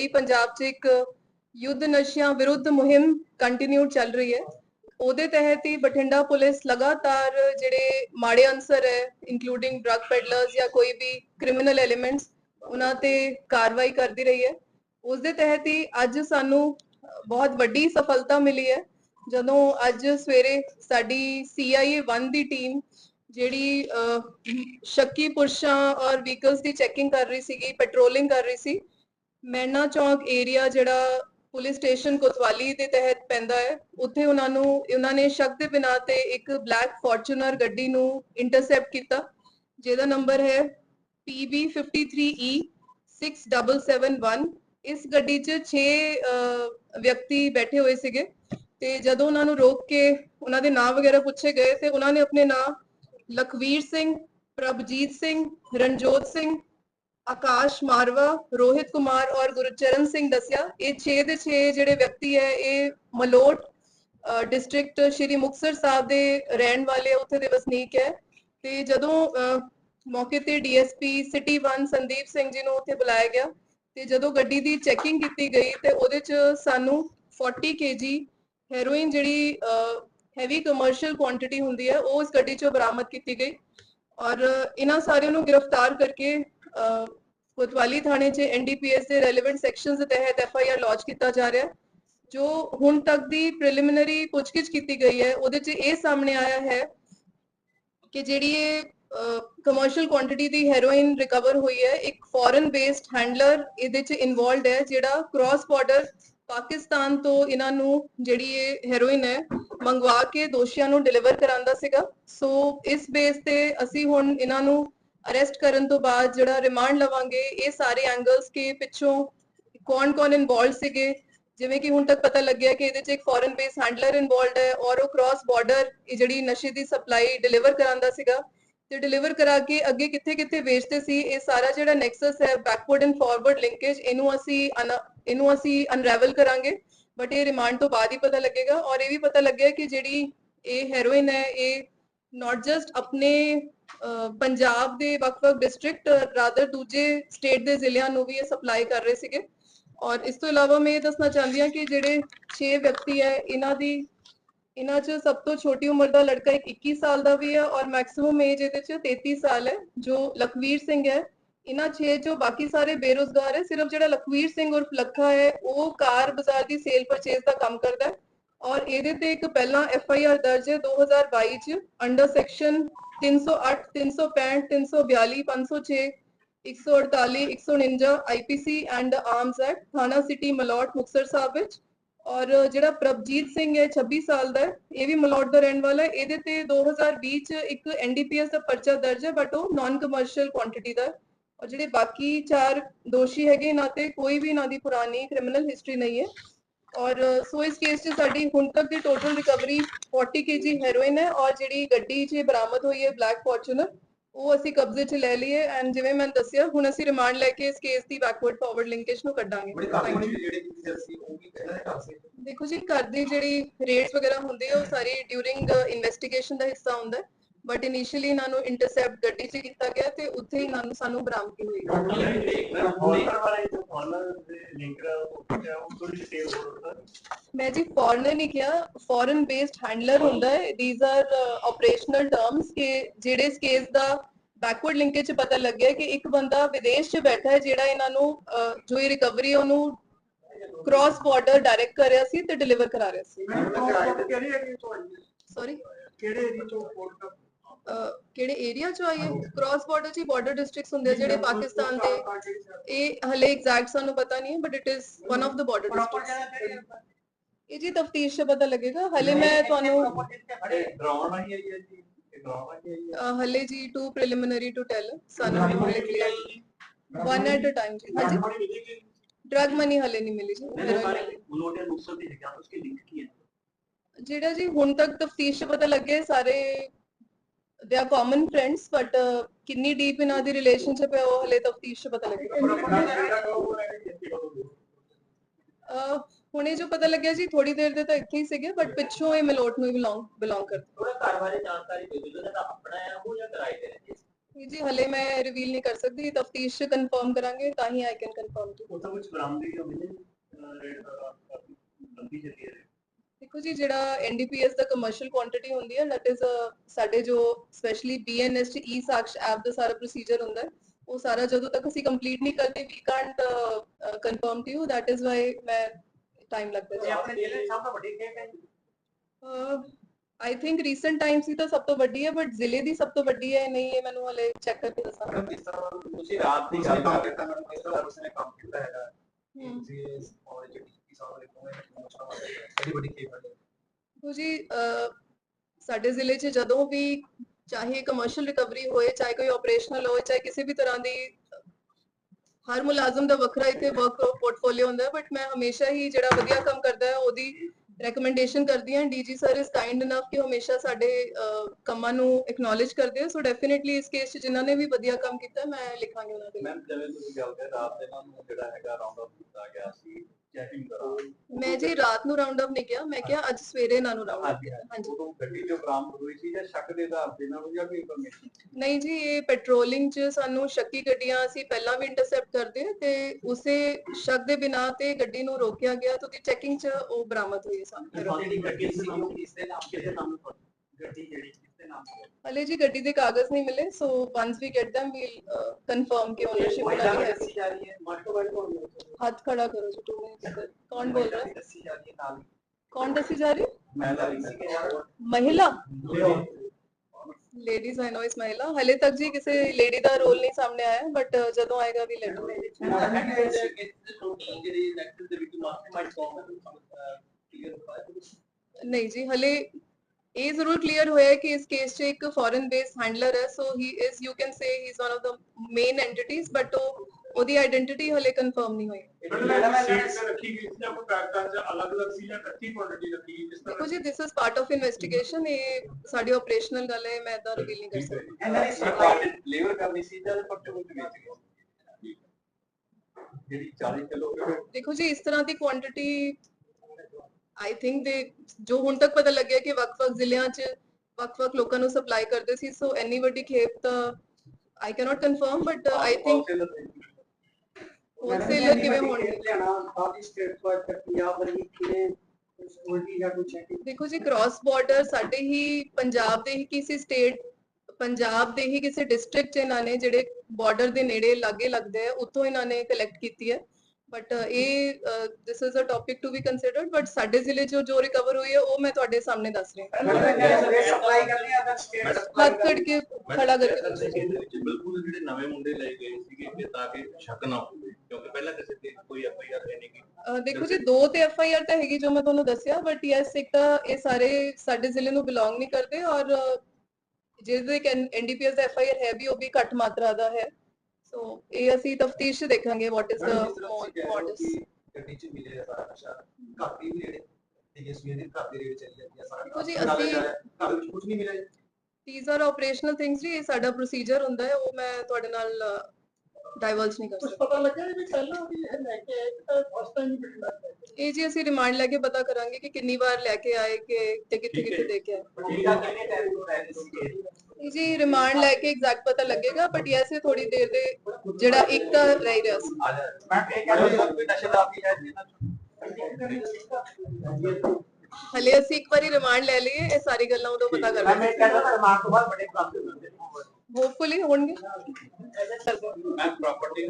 ਜਿਹੜੀ ਪੰਜਾਬ 'ਚ ਇੱਕ ਯੁੱਧ ਨਸ਼ਿਆਂ ਵਿਰੁੱਧ ਮੁਹਿੰਮ ਕੰਟੀਨਿਊ ਚੱਲ ਰਹੀ ਹੈ ਉਹਦੇ ਤਹਿਤ ਹੀ ਬਠਿੰਡਾ ਪੁਲਿਸ ਲਗਾਤਾਰ ਜਿਹੜੇ ਮਾੜੇ ਅਨਸਰ ਹੈ ਇਨਕਲੂਡਿੰਗ ਡਰੱਗ ਪੈਡਲਰਸ ਜਾਂ ਕੋਈ ਵੀ ਕ੍ਰਿਮੀਨਲ ਐਲੀਮੈਂਟਸ ਉਹਨਾਂ ਤੇ ਕਾਰਵਾਈ ਕਰਦੀ ਰਹੀ ਹੈ। ਉਸ ਦੇ ਤਹਿਤ ਹੀ ਅੱਜ ਸਾਨੂੰ ਬਹੁਤ ਵੱਡੀ ਸਫਲਤਾ ਮਿਲੀ ਹੈ। ਜਦੋਂ ਅੱਜ ਸਵੇਰੇ ਸਾਡੀ CIA 1 ਦੀ ਟੀਮ ਜਿਹੜੀ ਅ, ਸ਼ੱਕੀ ਪੁਰਸ਼ਾਂ ਔਰ ਵਹੀਕਲਸ ਦੀ ਚੈਕਿੰਗ ਕਰ ਰਹੀ ਸੀਗੀ ਪੈਟਰੋਲਿੰਗ ਕਰ ਰਹੀ ਸੀ ਮੈਨਾ ਚੌਂਕ ਏਰੀਆ ਜਿਹੜਾ ਪੁਲਿਸ ਸਟੇਸ਼ਨ ਕੋਤਵਾਲੀ ਦੇ ਤਹਿਤ ਪੈਂਦਾ ਹੈ, ਉੱਥੇ ਉਹਨਾਂ ਨੂੰ, ਉਹਨਾਂ ਨੇ ਸ਼ੱਕ ਦੇ ਬਿਨਾਂ ਤੇ ਇੱਕ ਬਲੈਕ ਫੋਰਚੂਨਰ ਗੱਡੀ ਨੂੰ ਇੰਟਰਸੈਪਟ ਕੀਤਾ, ਜਿਹਦਾ ਨੰਬਰ ਹੈ PB53E 6771 e ਇਸ ਗੱਡੀ 'ਚ 6 ਵਿਅਕਤੀ ਬੈਠੇ ਹੋਏ ਸੀਗੇ ਤੇ ਜਦੋਂ ਉਹਨਾਂ ਨੂੰ ਰੋਕ ਕੇ ਉਹਨਾਂ ਦੇ ਨਾਮ ਵਗੈਰਾ ਪੁੱਛੇ ਗਏ ਤੇ ਉਹਨਾਂ ਨੇ ਆਪਣੇ ਨਾਮ ਲਖਵੀਰ ਸਿੰਘ, ਪ੍ਰਭਜੀਤ ਸਿੰਘ, ਰਣਜੋਤ ਸਿੰਘ ਆਕਾਸ਼ ਮਾਰਵਾ ਰੋਹਿਤ ਕੁਮਾਰ ਔਰ ਗੁਰਚਰਨ ਸਿੰਘ ਦੱਸਿਆ ਇਹ 6 ਦੇ 6 ਜਿਹੜੇ ਵਿਅਕਤੀ ਹੈ ਇਹ ਮਲੋਟ ਡਿਸਟ੍ਰਿਕਟ ਸ਼੍ਰੀ ਮੁਕਤਸਰ ਸਾਹਿਬ ਦੇ ਰਹਿਣ ਵਾਲੇ ਉੱਥੇ ਦੇ ਵਸਨੀਕ ਹੈ ਤੇ ਜਦੋਂ ਅਹ, ਮੌਕੇ ਤੇ ਡੀਐਸਪੀ ਸਿਟੀ 1 ਸੰਦੀਪ ਸਿੰਘ ਜੀ ਨੂੰ ਉੱਥੇ ਬੁਲਾਇਆ ਗਿਆ ਤੇ ਜਦੋਂ ਗੱਡੀ ਦੀ ਚੈਕਿੰਗ ਕੀਤੀ ਗਈ ਤੇ ਉਹਦੇ ਚ ਸਾਨੂੰ 40 ਕੇਜੀ ਹੈਰੋਇਨ ਜਿਹੜੀ ਹੈਵੀ ਕਮਰਸ਼ੀਅਲ ਕੁਆਂਟੀਟੀ ਹੁੰਦੀ ਹੈ ਉਹ ਇਸ ਗੱਡੀ ਚੋਂ ਬਰਾਮਦ ਕੀਤੀ ਗਈ ਔਰ ਇਹਨਾਂ ਸਾਰਿਆਂ ਨੂੰ ਗ੍ਰਿਫਤਾਰ ਕਰਕੇ ਕੋਤਵਾਲੀ ਥਾਣੇ 'ਚ ਐਨਡੀਪੀਐਸ ਦੇ ਰੈਲੇਵੈਂਟ ਸੈਕਸ਼ਨਸ ਦੇ ਤਹਿਤ ਐਫਆਈਆਰ ਲੌਂਚ ਕੀਤਾ ਜਾ ਰਿਹਾ ਹੈ, ਜੋ ਹੁਣ ਤੱਕ ਦੀ ਪ੍ਰੀਲਿਮਿਨਰੀ ਪੁੱਛਗਿੱਛ ਕੀਤੀ ਗਈ ਹੈ, ਉਹਦੇ 'ਚ ਇਹ ਸਾਹਮਣੇ ਆਇਆ ਹੈ ਕਿ ਜਿਹੜੀ ਇਹ ਕਮਰਸ਼ੀਅਲ ਕੁਆਂਟੀਟੀ ਦੀ ਹੈਰੋਇਨ ਰਿਕਵਰ ਹੋਈ ਹੈ, ਇੱਕ ਫੋਰਨ ਬੇਸਡ ਹੈਂਡਲਰ ਇਹਦੇ 'ਚ ਇਨਵੋਲਡ ਹੈ, ਜਿਹੜਾ ਕ੍ਰਾਸ ਬਾਰਡਰ ਪਾਕਿਸਤਾਨ ਤੋਂ ਇਹਨਾਂ ਨੂੰ ਜਿਹੜੀ ਇਹ ਹੈਰੋਇਨ ਹੈ, ਮੰਗਵਾ ਕੇ ਦੋਸ਼ੀਆਂ ਨੂੰ ਡਿਲੀਵਰ ਕਰਾਂਦਾ ਸੀਗਾ। ਸੋ ਇਸ ਬੇਸ ਤੇ ਅਸੀਂ ਹੁਣ ਇਹਨਾਂ ਨੂੰ ਅਰੈਸਟ ਕਰਨ ਤੋਂ ਬਾਅਦ ਜਿਹੜਾ ਰਿਮਾਂਡ ਲਵਾਂਗੇ, ਇਹ ਸਾਰੇ ਐਂਗਲਸ ਕੇ ਪਿੱਛੋਂ ਕੌਣ-ਕੌਣ ਇਨਵੋਲਡ ਸੀਗੇ? ਜਿਵੇਂ ਕਿ ਹੁਣ ਤੱਕ ਪਤਾ ਲੱਗਿਆ ਕਿ ਇਹਦੇ 'ਚ ਇੱਕ ਫੋਰਨ ਬੇਸ ਹੈਂਡਲਰ ਇਨਵੋਲਡ ਹੈ ਔਰ ਉਹ ਕ੍ਰਾਸ ਬਾਰਡਰ ਇਹ ਜਿਹੜੀ ਨਸ਼ੇ ਦੀ ਸਪਲਾਈ ਡਿਲੀਵਰ ਕਰਾਂਦਾ ਸੀਗਾ ਤੇ ਡਿਲੀਵਰ ਕਰਾ ਕੇ ਅੱਗੇ ਕਿੱਥੇ-ਕਿੱਥੇ ਵੇਚਦੇ ਸੀ, ਇਹ ਸਾਰਾ ਜਿਹੜਾ ਨੈਕਸਸ ਹੈ ਬੈਕਵਰਡ ਐਂਡ ਫਾਰਵਰਡ ਲਿੰਕੇਜ ਇਹਨੂੰ ਅਸੀਂ ਅਨ- ਇਹਨੂੰ ਅਸੀਂ ਅਨਰੈਵਲ ਕਰਾਂਗੇ ਬਟ ਇਹ ਰਿਮਾਂਡ ਤੋਂ ਬਾਅਦ ਹੀ ਪਤਾ ਲੱਗੇਗਾ ਔਰ ਇਹ ਵੀ ਪਤਾ ਲੱਗਿਆ ਕਿ ਜਿਹੜੀ ਇਹ ਹੈਰੋਇਨ ਹੈ, ਇਹ ਨਾਟ ਜਸਟ ਆਪਣੇ ਪੰਜਾਬ ਦੇ ਵੱਖ-ਵੱਖ ਡਿਸਟ੍ਰਿਕਟ ਰਾਦਰ ਦੂਜੇ ਸਟੇਟ ਦੇ ਜ਼ਿਲ੍ਹਿਆਂ ਨੂੰ ਵੀ ਇਹ ਸਪਲਾਈ ਕਰ ਰਹੇ ਸੀਗੇ। ਔਰ ਇਸ ਤੋਂ ਇਲਾਵਾ ਮੈਂ ਇਹ ਦੱਸਣਾ ਚਾਹੁੰਦੀ ਹਾਂ ਕਿ ਜਿਹੜੇ 6 ਵਿਅਕਤੀ ਹੈ, ਇਹਨਾਂ ਦੀ, ਇਹਨਾਂ 'ਚ ਸਭ ਤੋਂ ਛੋਟੀ ਉਮਰ ਦਾ ਲੜਕਾ ਇੱਕ 21 ਸਾਲ ਦਾ ਵੀ ਹੈ ਔਰ ਮੈਕਸਿਮਮ ਏਜ ਇਹਦੇ 'ਚ 33 ਸਾਲ ਹੈ, ਜੋ ਲਖਵੀਰ ਸਿੰਘ ਹੈ। ਇਹਨਾਂ 6 ਚੋਂ ਬਾਕੀ ਸਾਰੇ ਬੇਰੋਜ਼ਗਾਰ ਹੈ, ਸਿਰਫ ਜਿਹੜਾ ਲਖਵੀਰ ਸਿੰਘ ਉਰਫ ਲੱਖਾ ਹੈ, ਉਹ ਕਾਰ ਬਾਜ਼ਾਰ ਦੀ ਸੇਲ ਪਰਚੇਸ ਦਾ ਕੰਮ ਕਰਦਾ ਹੈ। ਔਰ ਇਹਦੇ ਤੇ ਇੱਕ ਪਹਿਲਾਂ ਐਫ ਆਈ ਆਰ ਦਰਜ ਹੈ 2022 ਚ under section 308 365 342 506 148 149 IPC and arms act ਥਾਣਾ ਸਿਟੀ ਮਲੋਟ, ਮੁਕਤਸਰ ਸਾਹਿਬ ਵਿੱਚ। ਔਰ ਜਿਹੜਾ ਪ੍ਰਭਜੀਤ ਸਿੰਘ ਹੈ 26 ਸਾਲ ਦਾ ਇਹ ਵੀ ਮਲੌਟ ਦਾ ਰਹਿਣ ਵਾਲਾ ਹੈ। ਇਹਦੇ ਤੇ 2020 ਚ ਇੱਕ ਐਨਡੀਪੀਐਸ ਦਾ ਪਰਚਾ ਦਰਜ ਹੈ ਬਟ ਉਹ ਨਾਨ ਕਮਰਸ਼ੀਅਲ ਕੁਆਂਟੀਟੀ ਦਾ ਔਰ ਜਿਹੜੇ ਬਾਕੀ ਚਾਰ ਦੋਸ਼ੀ ਹੈਗੇ ਇਹਨਾਂ ਤੇ, ਕੋਈ ਵੀ ਇਹਨਾਂ ਦੀ ਪੁਰਾਣੀ ਕ੍ਰਿਮੀਨਲ ਹਿਸਟਰੀ ਨਹੀਂ ਹੈ। ਔਰ ਸੋ ਇਸ ਕੇਸ 'ਚ ਸਾਡੀ ਹੁਣ ਤੱਕ ਦੀ ਟੋਟਲ ਰਿਕਵਰੀ 40 ਕੇਜੀ ਹੈਰੋਇਨ ਹੈ ਔਰ ਜਿਹੜੀ ਗੱਡੀ 'ਚ ਬਰਾਮਦ ਹੋਈ ਹੈ ਬਲੈਕ ਫੋਰਚੂਨਰ ਉਹ ਅਸੀਂ ਕਬਜ਼ੇ 'ਚ ਲੈ ਲਈਏ ਐਂਡ ਜਿਵੇਂ ਮੈਂ ਦੱਸਿਆ ਹੁਣ ਅਸੀਂ ਰਿਮਾਂਡ ਲੈ ਕੇ ਇਸ ਕੇਸ ਦੀ ਬੈਕਵਰਡ ਫਾਰਵਰਡ ਲਿੰਕੇਜ ਨੂੰ ਕੱਢਾਂਗੇ। ਦੇਖੋ ਜੀ ਘਰ ਦੀ ਜਿਹੜੀ ਰੇਟਸ ਵਗੈਰਾ ਹੁੰਦੀ ਹੈ ਉਹ ਸਾਰੀ ਡਿਊਰਿੰਗ ਇਨਵੈਸਟੀਗੇਸ਼ਨ ਦਾ ਹਿੱਸਾ ਹੁੰਦਾ ਹੈ ਬਟ ਇਨੀਸ਼ੀਅਲੀ ਇਹਨਾਂ ਨੂੰ ਇੰਟਰਸੈਪਟ ਗੱਡੀ 'ਚ ਕੀਤਾ ਗਿਆ ਉੱਥੇ ਹੀ ਇਹਨਾਂ ਨੂੰ ਸਾਨੂੰ ਬਰਾਮਦਗੀ ਹੋਈ। ਮੈਂ ਜੀ ਫੋਰਨਰ ਨਹੀਂ ਕਿਹਾ ਫੋਰਨ ਬੇਸਡ ਹੈਂਡਲਰ ਹੁੰਦਾ ਹੈ। ਥੀਸ ਆਰ ਆਪਰੇਸ਼ਨਲ ਟਰਮਸ ਕਿ ਜਿਹੜੇ ਇਸ ਕੇਸ ਦਾ ਬੈਕਵਰਡ ਲਿੰਕੇਜ ਚ ਪਤਾ ਲੱਗਿਆ ਕਿ ਇੱਕ ਬੰਦਾ ਵਿਦੇਸ਼ 'ਚ ਬੈਠਾ ਹੈ ਜਿਹੜਾ ਇਹਨਾਂ ਨੂੰ ਜੋ ਇਹ ਰਿਕਵਰੀ ਉਹਨੂੰ ਕ੍ਰਾਸ ਬਾਰਡਰ ਡਾਇਰੈਕਟ ਕਰ ਰਿਹਾ ਸੀ ਤੇ ਡਿਲੀਵਰ ਕਰਾ ਰਿਹਾ ਸੀ। ਸੌਰੀ ਕਿਹੜੇ ਏਰੀਆ ਤੋਂ ਕੋਲ ਕਿਹੜੇ ਏਰੀਆ ਚ ਆਈ ਹੈ? ਕ੍ਰਾਸ ਬਾਰਡਰ ਚ ਬਾਰਡਰ ਡਿਸਟ੍ਰਿਕਟਸ ਹੁੰਦੇ ਆ ਜਿਹੜੇ ਪਾਕਿਸਤਾਨ ਦੇ। ਇਹ ਹਲੇ ਐਗਜ਼ੈਕਟ ਸਾਨੂੰ ਪਤਾ ਨਹੀਂ ਹੈ but it is one of the border districts ਇਹ ਜੀ ਤਫਤੀਸ਼ ਚ ਪਤਾ ਲੱਗੇਗਾ। ਹਲੇ ਮੈਂ ਤੁਹਾਨੂੰ ਡਰਾਉਣ ਆਈ ਹੈ ਜੀ? ਇਹ ਡਰਾਉਣ ਆਈ ਹੈ? ਅਹ, ਹਲੇ ਜੀ ਟੂ ਪ੍ਰੀਲਿਮਿਨਰੀ ਟੂ ਟੈਲ ਸਾਨੂੰ ਵਨ ਐਟ ਅ ਟਾਈਮ ਜੀ? ਹਾਂਜੀ। ਡਰਗ ਮਨੀ ਹਲੇ ਨਹੀਂ ਮਿਲੀ ਜੀ। heroin ਮਿਲੀ। ਜਿਹੜਾ ਜੀ ਹੁਣ ਤੱਕ ਤਫਤੀਸ਼ ਪਤਾ ਲੱਗੇ ਸਾਰੇ ਦੇ ਆ ਕਾਮਨ ਫਰੈਂਡਸ ਬਟ ਕਿੰਨੀ ਡੀਪ ਇਹਨਾਂ ਦੀ ਰਿਲੇਸ਼ਨਸ਼ਿਪ ਹੈ ਉਹ ਹਲੇ ਤਫਤੀਸ਼ ਚ ਪਤਾ ਲੱਗੇਗਾ ਅਹ, ਹੁਣੇ ਜੋ ਪਤਾ ਲੱਗਿਆ ਜੀ ਥੋੜੀ ਦੇਰ ਦੇ ਤਾਂ ਇੱਥੇ ਹੀ ਸੀਗੇ ਬਟ ਪਿੱਛੋਂ ਇਹ ਮਲੋਟ ਨੂੰ ਬਿਲੋਂਗ ਬਿਲੋਂਗ ਕਰਦੇ ਥੋੜਾ ਘਰ ਬਾਰੇ ਜਾਣਕਾਰੀ ਦੇ ਦਿਓ ਜਿਹਦਾ ਆਪਣਾ ਹੈ ਉਹ ਜਾਂ ਕਿਰਾਏ ਤੇ ਰਹਿੰਦੇ ਸੀ ਇਹ ਜੀ ਹਲੇ ਮੈਂ ਰਿਵੀਲ ਨਹੀਂ ਕਰ ਸਕਦੀ ਤਫਤੀਸ਼ ਚ ਕਨਫਰਮ ਕਰਾਂਗੇ ਤਾਂ ਹੀ ਆਈ ਕੈਨ ਕਨਫਰਮ ਟੂ ਉਹ ਤਾਂ ਕੁਝ ਬਰਾਮਦਗੀ ਹੋ ਮਿਲੇ ਰੇਟ ਦਾ ਕਾਫੀ ਲੰਬੀ ਚੱਲੀ ਹੈ ਦੇਖੋ ਜੀ ਜਿਹੜਾ ਐਨਡੀਪੀਐਸ ਦਾ ਕਮਰਸ਼ੀਅਲ ਕੁਆਂਟੀਟੀ ਹੁੰਦੀ ਹੈ ਦੈਟ ਇਜ਼ ਸਾਡੇ ਜੋ ਸਪੈਸ਼ਲੀ ਬੀਐਨਐਸ ਚ ਈ ਸਾਕਸ਼ ਐਪ ਦਾ ਸਾਰਾ ਪ੍ਰੋਸੀਜਰ ਹੁੰਦਾ ਹੈ ਉਹ ਸਾਰਾ ਜਦੋਂ ਤੱਕ ਅਸੀਂ ਕੰਪਲੀਟ ਨਹੀਂ ਕਰਦੇ we can't confirm to you that is why ਮੈਂ ਟਾਈਮ ਲੱਗਦਾ ਜੀ। ਆਪਣੇ ਜ਼ਿਲ੍ਹੇ ਸਭ ਤੋਂ ਵੱਡੀ ਖੇਡ ਹੈ ਆਈ ਥਿੰਕ ਰੀਸੈਂਟ ਟਾਈਮਸ ਦੀ ਤਾਂ ਸਭ ਤੋਂ ਵੱਡੀ ਹੈ ਬਟ ਜ਼ਿਲ੍ਹੇ ਦੀ ਸਭ ਤੋਂ ਵੱਡੀ ਹੈ ਨਹੀਂ ਇਹ ਮੈਨੂੰ ਹਲੇ ਚੈੱਕ ਕਰਕੇ ਦੱਸਾਂ। ਕਿਸ ਤਰ੍ਹਾਂ ਤੁਸੀਂ ਰਾਤ ਦੀ ਗੱਲ ਕਰ ਰਹੇ ਤਾਂ ਮੈਨੂੰ ਕਿਸ ਤਰ੍ਹਾਂ ਉਸਨੇ ਕੰਮ ਕੀਤਾ ਹੈਗਾ ਇਸ ਔਰ ਜਿਹੜੀ ਸਾਹਮਣੇ ਕੋਵੇਂ ਬੜੀ ਖੇਡ ਹੈ ਜੀ ਸਾਡੇ ਜ਼ਿਲ੍ਹੇ 'ਚ ਜਦੋਂ ਵੀ ਚਾਹੇ ਕਮਰਸ਼ੀਅਲ ਰਿਕਵਰੀ ਹੋਏ, ਚਾਹੇ ਕੋਈ ਆਪਰੇਸ਼ਨਲ ਹੋਏ, ਚਾਹੇ ਕਿਸੇ ਵੀ ਤਰ੍ਹਾਂ ਦੀ, ਹਰ ਮੁਲਾਜ਼ਮ ਦਾ ਵੱਖਰਾ ਇੱਥੇ ਵਰਕ ਪੋਰਟਫੋਲੀਓ ਹੁੰਦਾ ਹੈ ਬਟ ਮੈਂ ਹਮੇਸ਼ਾ ਹੀ ਜਿਹੜਾ ਵਧੀਆ ਕੰਮ ਕਰਦਾ ਹੈ, ਉਹਦੀ ਰეკਮੈਂਡੇਸ਼ਨ ਕਰਦੀ ਹਾਂ। DG sir is kind enough ਕਿ ਹਮੇਸ਼ਾ ਸਾਡੇ ਕੰਮਾਂ ਨੂੰ ਐਕਨੋਲਜ ਕਰਦੇ ਆ। ਸੋ ਡੈਫੀਨਿਟਲੀ ਇਸ ਕੇਸ 'ਚ ਜਿਨ੍ਹਾਂ ਨੇ ਵੀ ਵਧੀਆ ਕੰਮ ਕੀਤਾ, ਮੈਂ ਲਿਖਾਂਗੀ ਉਹਨਾਂ ਦੇ ਮੈਮ ਜਿਵੇਂ ਤੁਸੀਂ ਗੱਲ ਕਰ ਰਾਤ ਦੇ ਨਾਲ ਨੂੰ ਜਿਹੜਾ ਹੈਗਾ ਰਾਉਂਡ ਅਪ ਕੀਤਾ ਗਿਆ ਸੀ ਚੈਕਿੰਗ ਕਰਾ। ਮੈਂ ਜੀ ਰਾਤ ਨੂੰ ਰਾਉਂਡ ਅਪ ਨਹੀਂ ਕਿਹਾ ਮੈਂ ਕਿਹਾ ਅੱਜ ਸਵੇਰੇ ਇਹਨਾਂ ਨੂੰ ਰਾਉਂਡ ਅਪ ਕੀਤਾ ਹਾਂਜੀ। ਉਦੋਂ ਗੱਡੀ ਜੋ ਬਰਾਮਦ ਹੋਈ ਸੀ ਜਾਂ ਸ਼ੱਕ ਦੇ ਆਧਾਰ ਤੇ ਨਾਲ ਜਾਂ ਕੋਈ ਇਨਫੋਰਮੇਸ਼ਨ ਨਹੀਂ ਜੀ ਇਹ ਪੈਟਰੋਲਿੰਗ 'ਚ ਸਾਨੂੰ ਸ਼ੱਕੀ ਗੱਡੀਆਂ ਅਸੀਂ ਪਹਿਲਾਂ ਵੀ ਇੰਟਰਸੈਪਟ ਕਰਦੇ ਹਾਂ ਤੇ ਉਸੇ ਸ਼ੱਕ ਦੇ ਬਿਨਾਂ ਤੇ ਗੱਡੀ ਨੂੰ ਰੋਕਿਆ ਗਿਆ ਤੇ ਉਹਦੀ ਚੈਕਿੰਗ 'ਚ ਉਹ ਬਰਾਮਦ ਹੋਈ ਹੈ ਸਾਨੂੰ ਜਿਹੜੀ ਗੱਡੀ ਸੀ ਉਹ ਕਿਸ ਦੇ ਨਾਮ ਕਿਸ ਦੇ ਨਾਮ ਗੱਡੀ ਜਿਹੜੀ ਕਿਸ ਦੇ ਨਾਮ ਤੇ ਹਲੇ ਜੀ ਗੱਡੀ ਦੇ ਕਾਗਜ਼ ਨਹੀਂ ਮਿਲੇ so once we get them we'll confirm ਕਿ ਓਨਰਸ਼ਿਪ ਉਹਨਾਂ ਦੀ ਹੈ ਦੱਸੀ ਜਾ ਰਹੀ ਹੈ ਮਾਰਕੋ ਵਾਲੇ ਕੋਲ ਹੱਥ ਖੜਾ ਕਰੋ ਜੀ 2 ਮਿੰਟਸ ਕੌਣ ਬੋਲ ਰਿਹਾ ਹੈ ਦੱਸੀ ਜਾ ਰਹੀ ਹੈ ਨਾਲ ਕੌਣ ਦੱਸੀ ਜਾ ਰਹੀ ਹੈ ਮੈਂ ਤਾਂ ਰਹੀ ਸੀ ਮਹਿਲਾ ਲੇਡੀਜ਼ ਆਈ ਨੋ ਇਸ ਮਹਿਲਾ ਹਲੇ ਤੱਕ ਜੀ ਕਿਸੇ ਲੇਡੀ ਦਾ ਰੋਲ ਨਹੀਂ ਸਾਹਮਣੇ ਆਇਆ ਬਟ ਜਦੋਂ ਆਏਗਾ ਜੀ ਇਹ ਜ਼ਰੂਰ ਕਲੀਅਰ ਹੋਇਆ ਕਿ ਇਸ ਕੇਸ 'ਚ ਇੱਕ ਫੋਰਨ ਬੇਸ ਹੈਂਡਲਰ ਹੈ so he is you can say he is one of the main entities but ਉਹ ਉਹਦੀ ਆਇਡੈਂਟੀਟੀ ਹਲੇ ਕਨਫਰਮ ਨਹੀਂ ਹੋਈ। ਰੱਖੀ ਗਈ ਸੀ ਜਾਂ ਕੋਈ ਪੈਕਟਾਂ ਚ ਅਲੱਗ-ਅਲੱਗ ਸੀ ਜਾਂ ਇਕੱਠੀ ਕੁਆਂਟੀਟੀ ਰੱਖੀ ਗਈ ਕਿਸ ਦੇਖੋ ਤਰ੍ਹਾਂ ਜੀ this is part of investigation ਇਹ ਸਾਡੀ ਆਪਰੇਸ਼ਨਲ ਗੱਲ ਹੈ ਮੈਂ ਤਾਂ ਰਿਵੀਲ ਨਹੀਂ ਕਰ ਸਕਦੀ। ਇਹਨਾਂ ਨੇ ਸਪਲਾਈ ਲੇਵਰ ਕਰਨੀ ਸੀ ਜਾਂ ਪੱਟੇ ਵਿੱਚ ਵੇਚ ਗਏ ਜਿਹੜੀ 40 ਕਿਲੋ ਦੇਖੋ ਜੀ ਇਸ ਤਰ੍ਹਾਂ ਦੀ ਕੁਆਂਟੀਟੀ ਆਈ ਥਿੰਕ ਦੇ ਜੋ ਹੁਣ ਤੱਕ ਪਤਾ ਲੱਗਿਆ ਕਿ ਵੱਖ-ਵੱਖ ਜ਼ਿਲ੍ਹਿਆਂ 'ਚ ਵੱਖ-ਵੱਖ ਲੋਕਾਂ ਨੂੰ ਸਪਲਾਈ ਕਰਦੇ ਸੀ ਸੋ ਇੰਨੀ ਵੱਡੀ ਖੇਪ ਤਾਂ I cannot confirm but I think wholesaler ਕਿਵੇਂ ਹੋਣਗੇ? ਲੈਣਾ ਬਾਕੀ ਸਟੇਟ ਤੋਂ ਪੰਜਾਬ ਵਰਗੀ ਕਿਵੇਂ ਉਲਟੀ ਜਾਂ ਕੋਈ ਚੈਕਿੰਗ ਦੇਖੋ ਜੀ ਕ੍ਰਾਸ ਬਾਰਡਰ ਸਾਡੇ ਹੀ ਪੰਜਾਬ ਦੇ ਹੀ ਕਿਸੇ ਸਟੇਟ ਪੰਜਾਬ ਦੇ ਹੀ ਕਿਸੇ ਡਿਸਟ੍ਰਿਕਟ ਚ ਇਹਨਾਂ ਨੇ ਜਿਹੜੇ ਬਾਰਡਰ ਦੇ ਨੇੜੇ ਲਾਗੇ ਲੱਗਦੇ ਆ ਉੱਥੋਂ ਇਹਨਾਂ ਨੇ ਕਲੈਕਟ ਕੀਤੀ ਹੈ। ਬਟ ਇਹ this is a topic to be considered but ਸਾਡੇ ਜ਼ਿਲ੍ਹੇ 'ਚੋਂ ਜੋ ਰਿਕਵਰ ਹੋਈ ਹੈ ਉਹ ਮੈਂ ਤੁਹਾਡੇ ਸਾਹਮਣੇ ਦੱਸ ਰਹੀ ਹਾਂ। ਸਪਲਾਈ ਕਰਨੀ ਆ ਅਦਰ ਸਟੇਟ ਹੱਥ ਕੜ ਕੇ ਖੜਾ ਕਰਕੇ ਦੱਸ ਰਹੀ ਹਾਂ। ਇਹਦੇ ਵਿੱਚ ਬਿਲਕੁਲ ਜਿਹੜੇ ਨਵੇਂ ਮੁੰਡੇ ਲਏ ਗਏ ਸੀਗੇ ਕਿ ਤਾਂ ਕਿ ਸ਼ੱਕ ਨਾ ਹੋਵੇ ਕਿਉਂਕਿ ਪਹਿਲਾਂ ਕਿਸੇ ਤੇ ਕੋਈ ਐਫ ਆਈ ਆਰ ਹੈ ਨਹੀਂ ਗੀ। ਅਹ ਦੇਖੋ ਜੀ ਦੋ ਤੇ ਐਫ ਆਈ ਆਰ ਤਾਂ ਹੈਗੀ ਜੋ ਮੈਂ ਤੁਹਾਨੂੰ ਦੱਸਿਆ ਬਟ ਯੈਸ ਇੱਕ ਤਾਂ ਇਹ ਸਾਰੇ ਸਾਡੇ ਜ਼ਿਲ੍ਹੇ ਨੂੰ ਬਿਲੋਂਗ ਨਹੀਂ ਕਰਦੇ ਔਰ ਜਿਹਦੇ ਇੱਕ ਐਨਡੀਪੀਐਸ ਦਾ ਐਫ ਆਈ ਆਰ ਹੈ ਵੀ ਉਹ ਵੀ ਘੱਟ ਮਾਤਰਾ ਦਾ ਹੈ। ਸੋ ਇਹ ਅਸੀਂ ਤਫਤੀਸ਼ ਦੇਖਾਂਗੇ ਵਾਟ ਇਜ਼ ਦਾ ਮੋਡਸ ਗੱਡੀ ਚ ਮਿਲੇ ਆ ਸਾਰਾ ਨਸ਼ਾ ਘਰ ਦੀ ਵੀ ਰੇੜੇ ਠੀਕ ਸਵੇਰ ਦੀ ਘਰ ਦੀ ਰੇੜੇ ਚੱਲੀ ਜਾਂਦੀ ਆ ਸਾਰਾ ਦੇਖੋ ਜੀ, ਨਾਲੇ ਅਸੀਂ- ਘਰ ਵਿੱਚ ਕੁਝ ਨਹੀਂ ਮਿਲਿਆ ਥੀਸ ਆਰ ਆਪਰੇਸ਼ਨਲ ਥਿੰਗਸ ਜੀ ਇਹ ਸਾਡਾ ਪ੍ਰੋਸੀਜਰ ਹੁੰਦਾ ਹੈ ਉਹ ਮੈਂ ਤੁਹਾਡੇ ਨਾਲ ਡਾਈਵਰਜ ਨਹੀਂ ਕਰ ਕੁਝ ਸਕਦੀ ਪਤਾ ਲੱਗਿਆ ਵੀ ਪਹਿਲਾਂ ਵੀ ਇਹ ਲੈ ਕੇ ਆਏ ਤਾਂ ਫਸਟ ਟਾਈਮ ਵੀ ਬਿਠਾ ਇਹ ਜੀ ਅਸੀਂ ਰਿਮਾਂਡ ਲੈ ਕੇ ਪਤਾ ਕਰਾਂਗੇ ਕਿ ਕਿੰਨੀ ਵਾਰ ਲੈ ਕੇ ਆਏ ਕਿ ਤੇ ਕਿੱਥੇ ਕਿੱਥੇ ਦੇ ਕੇ ਆਏ ਠੀਕ ਆ ਕਿੰਨੇ ਟਾਈਮ ਤੋਂ ਰਹਿ ਰਹੇ ਸੀਗੇ ਇਹ ਜੀ ਰਿਮਾਂਡ ਲੈ ਕੇ ਐਗਜ਼ੈਕਟ ਪਤਾ ਲੱਗੇਗਾ ਬਟ ਯੈਸ ਇਹ ਥੋੜੀ ਦੇਰ ਦੇ ਜਿਹੜਾ ਇੱਕ ਤਾਂ ਰਹਿ ਰਿਹਾ ਸੀ ਆ ਜਾ ਮੈਂ ਇਹ ਕਹਿੰਦਾ ਕੋਈ ਨਸ਼ੇਦਾਰ ਵੀ ਹੈ ਜਿਹਨਾਂ ਹਲੇ ਅਸੀਂ ਇੱਕ ਵਾਰੀ ਰਿਮਾਂਡ ਲੈ ਲਈਏ ਇਹ ਸਾਰੀ ਗੱਲਾਂ ਉਦੋਂ ਪਤਾ ਮੈਂ ਕਰਾਂਗੇ ਕਹਿੰਦਾ ਤਾਂ ਮਾਰ ਤੋਂ ਬਾਅਦ ਬੜੇ ਕੰਮ ਹੁੰਦੇ ਨੇ ਹੋਪਫੁਲੀ ਹੋਣਗੇ ਮੈਂ ਪ੍ਰਾਪਰਟੀ